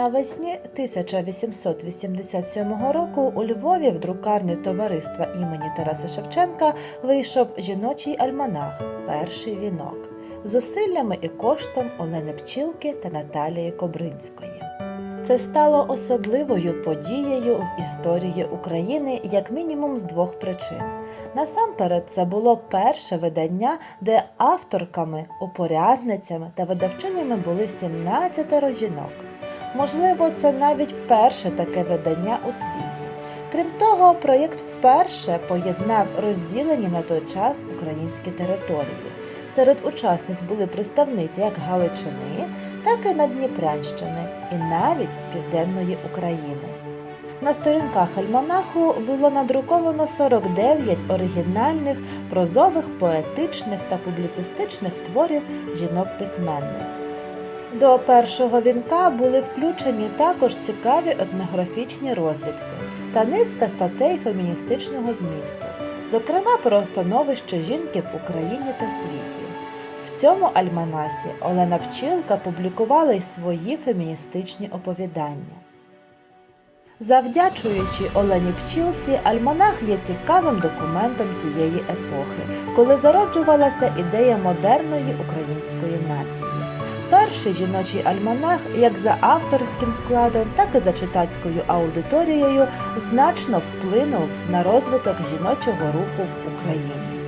Навесні 1887 року у Львові в друкарні товариства імені Тараса Шевченка вийшов жіночий альманах Перший вінок з зусиллями і коштом Олени Пчілки та Наталії Кобринської. Це стало особливою подією в історії України як мінімум з двох причин. Насамперед, це було перше видання, де авторками, упорядницями та видавчинями були 17 жінок. Можливо, це навіть перше таке видання у світі. Крім того, проєкт вперше поєднав розділені на той час українські території. Серед учасниць були представниці як Галичини, так і Надніпрянщини, і навіть Південної України. На сторінках альманаху було надруковано 49 оригінальних, прозових, поетичних та публіцистичних творів жінок-письменниць. До першого вінка були включені також цікаві етнографічні розвідки та низка статей феміністичного змісту, зокрема про становище жінки в Україні та світі. В цьому альманасі Олена Пчілка публікувала й свої феміністичні оповідання. Завдячуючи Олені Пчілці, альманах є цікавим документом цієї епохи, коли зароджувалася ідея модерної української нації. Перший жіночий альманах, як за авторським складом, так і за читацькою аудиторією, значно вплинув на розвиток жіночого руху в Україні.